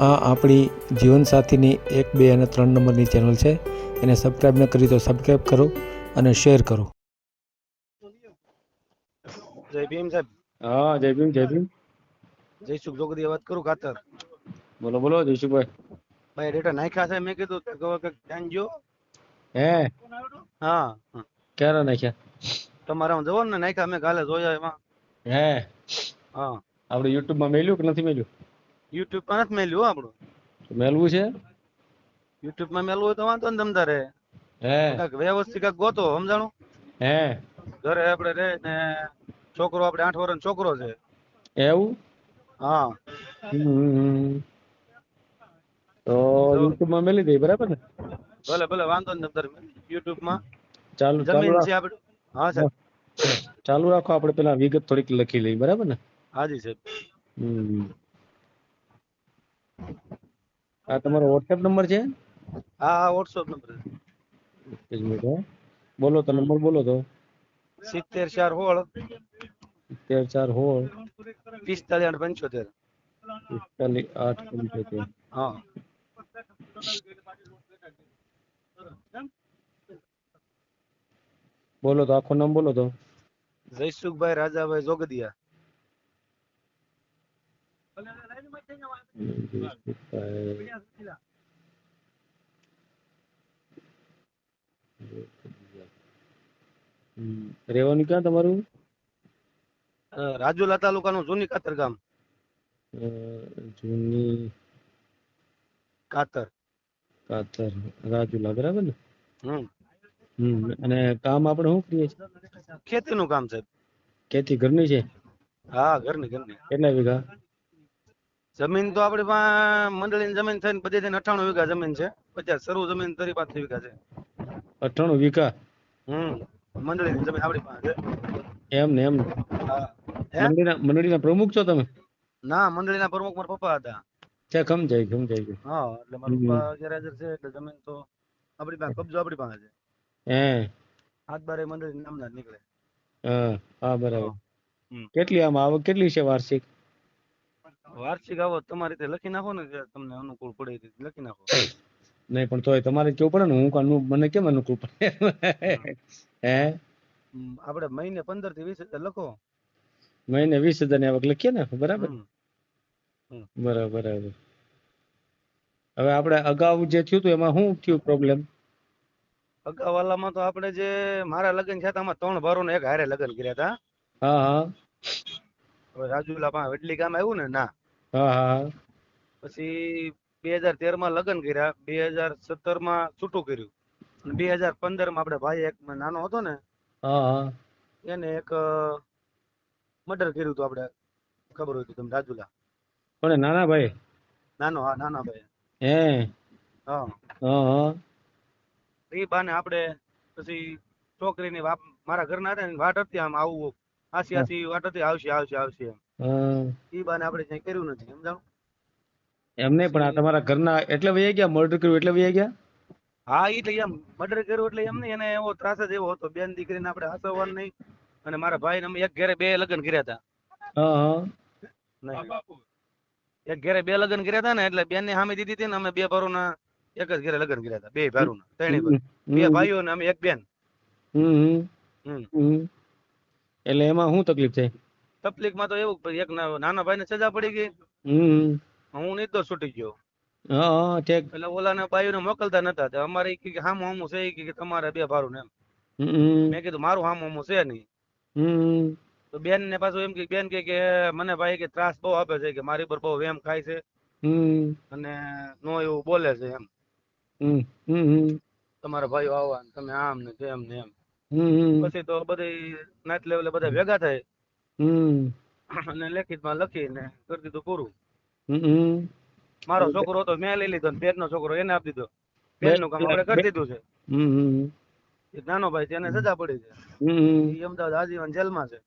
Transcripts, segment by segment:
આ આપણી જીવનસાથીની એક બે અને ત્રણ નંબરની ચેનલ છે. એને સબસ્ક્રાઈબ ન કરી તો સબસ્ક્રાઈબ કરો અને શેર કરો. જય ભીમ સાહેબ. હા જય ભીમ જય ભીમ. જય સુખ જોગદી વાત કરું ખાતર? બોલો બોલો જયશુભાઈ ભાઈ ડેટા નાખ્યા છે? મેં કીધું કે ધ્યાન જો હે? હા. હા. ક્યારે નાખ્યા? તમારા જવો ને નાખ્યા મેં કાલે જોયા એમાં. હે? હા. આપણે યુટ્યુબમાં મેલ્યું કે નથી મેલ્યું? યુટ્યુબ પર નથી મેલ્યું આપણું? મેલવું છે? યુટ્યુબમાં મેલવું હોય તો વાંધો ને તમ તારે. હે. વ્યવસ્થિત કાંઈક ગોતો સમજાણું? હે. ઘરે આપણે રે ને છોકરો આપણે આઠ વર્ષ છોકરો છે. એવું? હા. તો યુટ્યુબમાં મેલી દઈ બરાબર ને? ભલે ભલે વાંધો ને તમ યુટ્યુબમાં ચાલુ જમીન છે આપણે હા સાહેબ. ચાલુ રાખો આપણે પેલા વિગત થોડીક લખી લઈ બરાબર ને? હાજી સાહેબ. હમ. આ તમારો વોટ્સએપ નંબર છે? હા હા વોટ્સઅપ નંબર એક જ મિનિટ હો. બોલો તો નંબર બોલો તો. સિત્તેર ચાર સોળ સિત્તેર ચાર સોળ પિસ્તાલીસ આઠ પંચોતેર. પિસ્તાલીસ આઠ પંચોતેર. હા. બોલો તો આખો નામ બોલો તો. જયસુખભાઈ રાજાભાઈ જોગદિયા હમ. રહેવાનું ક્યાં તમારું? રાજુલા તાલુકાનું જૂની કાતર ગામ. જૂની કાતર. કાતર રાજુલા બરાબર ને? હમ અને કામ આપણે શું કરીએ છીએ? ખેતીનું કામ છે. ખેતી ઘરની છે? હા ઘરની ઘરની. કેટલા વીઘા? જમીન તો આપણી પાસે મંડળીની જમીન થઈને બધી થઈને અઠાણું વીઘા જમીન છે. પચાસ શરૂ જમીન તરી પાંચ વીઘા છે. અઠાણું વીઘા? હમ. મંડળીની જમીન આપણી પાસે છે. એમ ને એમ? મંડળીના મંડળીના પ્રમુખ છો તમે? ના મંડળીના પ્રમુખ મારા પપ્પા હતા. છે સમજાય કમ જાય હા એટલે મારા પપ્પા ગેરહાજર છે એટલે જમીન તો આપણી પાસે કબજો આપણી પાસે છે. હે. હાથ બારે મંડળી નામના નીકળે. હા હા બરાબર. કેટલી આમ આવક કેટલી છે વાર્ષિક? વાર્ષિક આવો તમારી રીતે લખી નાખો ને તમને અનુકૂળ પડે એ રીતે લખી નાખો. નહીં પણ તોય તમારે કેવું પડે ને હું કાનું મને કેમ અનુકૂળ પડે? હે? આપણે મહિને પંદરથી વીસ હજાર લખો. મહિને વીસ હજારની આવક લખીએ ને બરાબર. બરાબર બરાબર. હવે આપણે અગાઉ જે થયું હતું એમાં શું થયું પ્રોબ્લેમ અગાવાલામાં તો આપણે જે મારા લગ્ન થયા હતા ત્રણ ભારો ને એક હારે લગ્ન કર્યા હતા. હા હા. હવે રાજુલા પાસે વેટલી ગામ આવ્યું ને ના. હા હા પછી બે હજાર તેરમાં લગ્ન કર્યા. બે હજાર સત્તરમાં છૂટું કર્યું. બે હજાર પંદરમાં આપડે ભાઈ એક નાનો હતો ને હા એને એક મર્ડર કર્યું હતું આપડે. ખબર હોય તો તમને રાજુલા. કોને નાના ભાઈ નાનો હા નાના ભાઈ હે? હા. હા એ બાને આપણે પછી છોકરીની બાપ મારા ઘરના હતા ને વાટ હતી આમ આવું. આસી આસી વાટ હતી આવશે આવશે આવશે એમ. એ બાને આપણે ક્યાંય કર્યું નથી સમજાણું? એમ નહીં પણ આ તમારા ઘરના એટલે વહી ગયા મર્ડર કર્યું એટલે વહી ગયા? હા એટલે એમ મર્ડર કર્યું એટલે એમ નહીં એને એવો ત્રાસ જ એવો હતો બેન દીકરીને આપણે હાસવવાનું નહીં અને મારા ભાઈને અમે એક ઘરે બે લગ્ન કર્યા હતા. એક ઘરે બે લગ્ન કર્યા હતા ને એટલે બેનની સામે દીધી હતી ને અમે બે ભારુના એક જ ઘરે લગ્ન કર્યા હતા બે ભારુના ત્રણેય બે ભાઈઓ ને અમે એક બેન. એટલે એમાં શું તકલીફ થઈ? તકલીફમાં તો એવું એક ના- નાના ભાઈને સજા પડી ગઈ. હું નિર્દોષ છૂટી ગયો. હા ઠીક. એટલે ઓલાને બાયુને મોકલતા નતા. તો અમારે કે હામું હામું છે. કે તમારે બે ભારું ને એમ મેં કીધું મારું હામ હામું છે નહીં. તો બેન ને પાછું એમ કે બેન કે કે મને ભાઈ કે ત્રાસ બહુ આપે છે કે મારી પર બહુ વેમ ખાય છે. અને નો એવું બોલે છે એમ. તમારા ભાઈઓ આવવા તમે આમ ને તેમ ને એમ પછી તો બધી નાટ લેવલે બધા ભેગા થાય. અને લેખિતમાં લખીને કરી દીધું પૂરું. મારો છોકરો હતો મેં લઈ લીધો બેન નો છોકરો એને આપી દીધો. બેનનું કામ આપણે કરી દીધું છે. નાનો ભાઈ છે એને સજા પડી છે. અમદાવાદ આજીવન જેલમાં છે.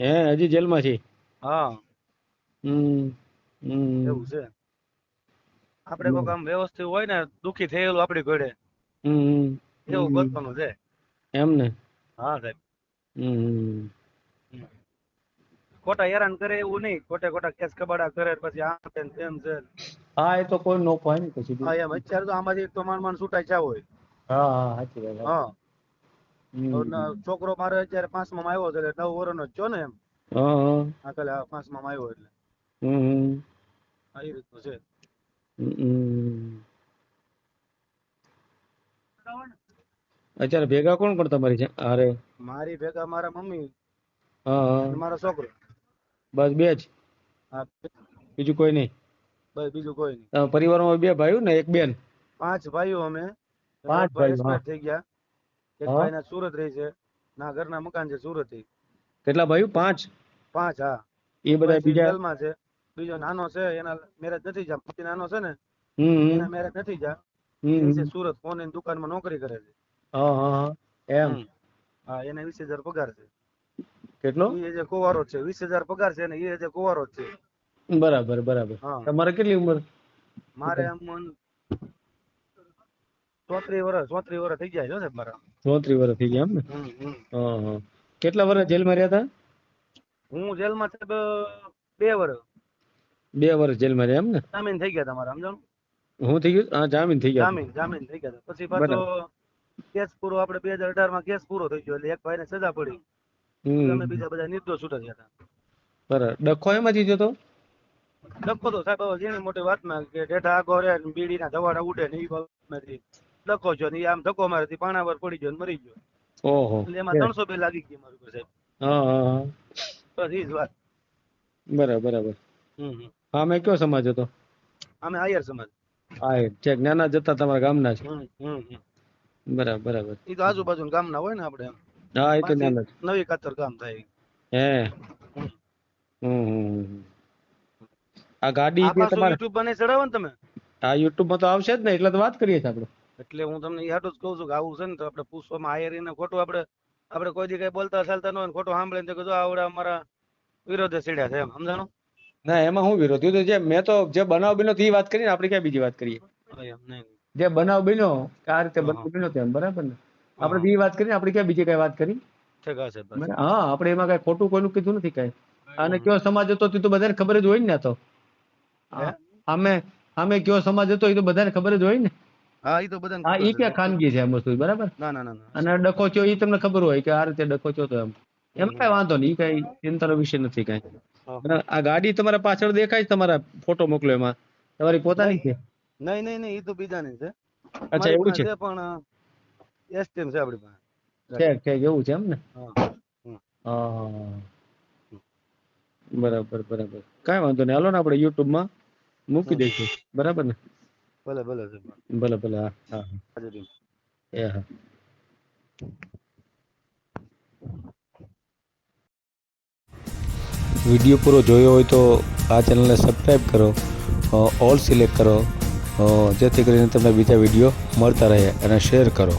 હે હજી જેલમાં છે? હા. હમ હમ. એવું છે. આપણે કોઈ કામ વ્યવસ્થિત હોય ને દુખી થયેલું આપડી ઘોડે હમ એવું બચવાનું છે. એમ ને? હા સાહેબ. હમ. ખોટા હેરાન કરે એવું નહીં. ખોટે ખોટા કેસ કબાડા કરે પછી આમ છે ને તેમ છે હા એ તો કોઈ નો હોય ને પછી. હા એમ. અત્યારે તો આમાંથી એક તો માન માન છૂટાઈ જાવ હોય. હા હા સાચી વાત હા. છોકરો મારે અત્યારે પાંચમાં આવ્યો છે એટલે નવ વર્ષનો જ છો ને એમ. હા કાલે પાંચમાં આવ્યો એટલે. હમ આવી રીતનું છે. અત્યારે ભેગા કોણ કોણ તમારી છે? અરે મારી ભેગા મારા મમ્મી હા હા. મારો છોકરો. બસ બે જ. હા બીજું કોઈ નહીં. બસ બીજું કોઈ નહીં. પરિવારમાં બે ભાઈઓ ને એક બેન? પાંચ ભાઈઓ અમે. પાંચ ભાઈ ભાઈઓ, થઈ ગયા. એક. ભાઈ સુરત રહે છે. ના ઘરના મકાન છે સુરત કેટલા ભાઈઓ? પાંચ? પાંચ હા. એ બધા બીજા જેલમાં છે. બીજો નાનો છે એના મેરેજ નથી જા પતિ નાનો છે ને એના મેરેજ નથી જા એ સુરત ફોનની દુકાનમાં નોકરી કરે છે. હા હા હા. એમ. હા એને વીસ હજાર પગાર છે. કેટલો? એ જે કુવારો છે. વીસ હજાર પગાર છે ને એ જે કુવારો છે. બરાબર બરાબર. તમારે કેટલી ઉંમર? મારે આમ ચોત્રીસ વર્ષ ચોત્રીસ વર્ષ થઈ ગયા છે સાહેબ મારા. ચોત્રી વર્ષ થઈ ગયા એમ ને? કેટલા વર્ષ જેલમાં રહ્યા હતા? હું જેલમાં સાહેબ બે વર્ષ બે વર્ષ જેલમાં રહ્યા એમ ને? જામીન થઈ ગયા તમારા સમજાણું? હું થઈ ગયું? હા જામીન થઈ ગયા. જામીન જામીન થઈ ગયા પછી પાછો કેસ પૂરો આપણે બે હજાર અઢારમાં કેસ પૂરો થઈ ગયો. એટલે એક ભાઈ ને સજા પડી. અમે બીજા બધા નિર્દોષ છૂટા થયા હતા. બરાબર. ડખો જતો ડખો તો સાહેબ હવે જેની મોટી વાતમાં કે ડેઠા આગો રે ને બીડીના ધવાડા ઉડે ને એ બાબતમાંથી ડખો છો ને એ આમ ધક્કો મારે થી પાણા પર પડી ગયો ને મરી ગયો. ઓહો. એટલે એમાં ત્રણસો બે લાગી ગઈ મારું સાહેબ. હા બસ ઈ જ વાત. બરાબર બરાબર. હમ હમ. હા મેં કયો સમાજ હતો? અમે આયર સમાજ. એ છે જ્ઞાના જતા તમારા ગામના છે. બરાબર બરાબર. ઈ તો આજુબાજુ ગામના હોય ને આપણે એમ. હા એ તો પાછી જ. નવી કાતર ગામ થાય. હે. હમ. આ ગાડી જે તમારે YouTube બને ચડાવો ને તમે? હા YouTube માં તો આવશે જ ને એટલે તો વાત કરીએ છીએ આપણે. એટલે હું તમને યાદ જ કહું છું કે આવું છે ને તો આપણે પૂછવામાં આયરીને ખોટું આપણે આપણે કોઈ દી કઈ બોલતા ચાલતા ન હોય ને ખોટું સાંભળીને તો કીધું આવડે અમારા વિરોધે ચડ્યા છે એમ. સમજાણો? ના એમાં હું વિરોધ તો જે મેં તો જે બનાવ બન્યો તે વાત કરીને આપણે ક્યાં બીજી વાત કરીએ? જે બનાવ બન્યો કે આ રીતે બનાવ બન્યો તેમ બરાબર ને? આપણે એ વાત કરી આપણે ક્યાં બીજી કઈ વાત કરી? હા આપણે એમાં કઈ ખોટું કોઈનું કીધું નથી કઈ. અને કયો સમાજ હતો તે તો બધાને ખબર જ હોય ને તો. અમે આમે કયો સમાજ હતો એ તો બધાને ખબર જ હોય ને. હા ઈ તો બધાને હા એ ક્યાં ખાનગી છે એમ વસ્તુ બરાબર? ના ના ના અને ડખો થયો એ તમને ખબર હોય કે આ રીતે ડખો થયો તો એમ. એમ કઈ વાંધો નહીં કઈ ચિંતાનો વિષય નથી કઈ. આ ગાડી તમારા પાછળ દેખાય છે તમારા ફોટો મોકલો એમાં? તમારી પોતાની છે? નહીં નહીં નહીં એ તો બીજાની છે. અચ્છા એવું છે? છે એસટીએમ છે આપણી પાસે. ઠેક ઠેક એવું છે એમ ને? હા. બરાબર બરાબર. કાંઈ વાંધો નહીં. હાલો ને આપણે યુટ્યુબમાં માં મૂકી દઈશું. બરાબર ને? ભલે ભલે ભલે ભલે હા હા. હા. એ હા. વીડિયો પૂરો જોયો હોય તો આ ચેનલને સબસ્ક્રાઈબ કરો ઓલ સિલેક્ટ કરો જેથી કરીને તમને બીજા વીડિયો મળતા રહે અને શેર કરો.